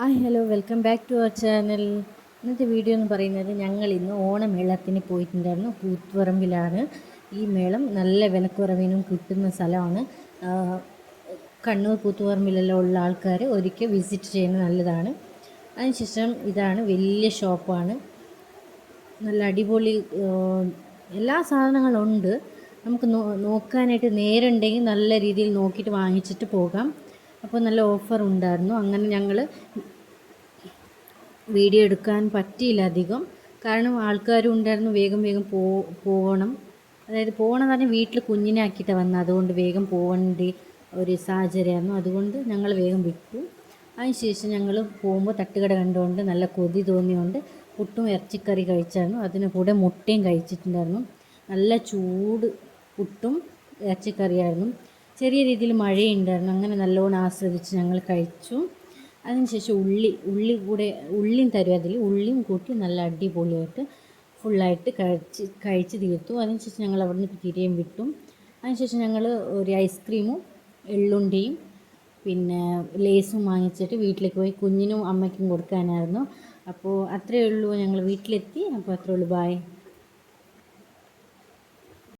Hi hello welcome back to our channel ഇന്നത്തെ video എന്ന് പറയുന്നത് ഞങ്ങൾ ഇന്ന് ഓണമേളത്തിന് പോയിട്ടുണ്ടായിരുന്നു. കൂത്തുപറമ്പിലാണ് ഈ മേളം നല്ല വിലക്കുറവിനും കിട്ടുന്ന സ്ഥലമാണ്. കണ്ണൂർ കൂത്തുപറമ്പിലെല്ലാം ഉള്ള ആൾക്കാർ ഒരിക്കൽ വിസിറ്റ് ചെയ്യുന്നത് നല്ലതാണ്. അതിനുശേഷം ഇതാണ് വലിയ ഷോപ്പാണ് നല്ല അടിപൊളി എല്ലാ സാധനങ്ങളും ഉണ്ട്. നമുക്ക് നോക്കാനായിട്ട് നേരുണ്ടെങ്കിൽ നല്ല രീതിയിൽ നോക്കിയിട്ട് വാങ്ങിച്ചിട്ട് പോകാം. അപ്പോൾ നല്ല ഓഫർ ഉണ്ടായിരുന്നു. അങ്ങനെ ഞങ്ങൾ വീഡിയോ എടുക്കാൻ പറ്റിയില്ല അധികം. കാരണം ആൾക്കാരും ഉണ്ടായിരുന്നു വേഗം വേഗം പോകണം. അതായത് പോകണം എന്ന് പറഞ്ഞാൽ വീട്ടിൽ കുഞ്ഞിനെ ആക്കിയിട്ട് വന്നത് അതുകൊണ്ട് വേഗം പോകേണ്ട ഒരു സാഹചര്യമായിരുന്നു. അതുകൊണ്ട് ഞങ്ങൾ വേഗം വിട്ടു. അതിനുശേഷം ഞങ്ങൾ പോകുമ്പോൾ തട്ടുകട കണ്ടുകൊണ്ട് നല്ല കൊതി തോന്നിയുകൊണ്ട് പുട്ടും ഇറച്ചിക്കറി കഴിച്ചായിരുന്നു. അതിന് കൂടെ മുട്ടയും കഴിച്ചിട്ടുണ്ടായിരുന്നു. നല്ല ചൂട് പുട്ടും ഇറച്ചിക്കറിയായിരുന്നു. ചെറിയ രീതിയിൽ മഴയുണ്ടായിരുന്നു. അങ്ങനെ നല്ലോണം ആസ്വദിച്ച് ഞങ്ങൾ കഴിച്ചു. അതിനുശേഷം ഉള്ളി ഉള്ളി കൂടെ ഉള്ളിയും തരും അതിൽ. ഉള്ളിയും കൂട്ടി നല്ല അടിപൊളിയായിട്ട് ഫുള്ളായിട്ട് കഴിച്ച് കഴിച്ച് തീർത്തു. അതിനുശേഷം ഞങ്ങൾ അവിടെ നിന്ന് തിരികെയും വിട്ടു. അതിനുശേഷം ഞങ്ങൾ ഒരു ഐസ്ക്രീമും എള്ളുണ്ടിയും പിന്നെ ലേസും വാങ്ങിച്ചിട്ട് വീട്ടിലേക്ക് പോയി കുഞ്ഞിനും അമ്മയ്ക്കും കൊടുക്കാനായിരുന്നു. അപ്പോൾ അത്രയേ ഉള്ളൂ ഞങ്ങൾ വീട്ടിലെത്തി. അപ്പോൾ അത്രയേ ഉള്ളൂ. ബായ്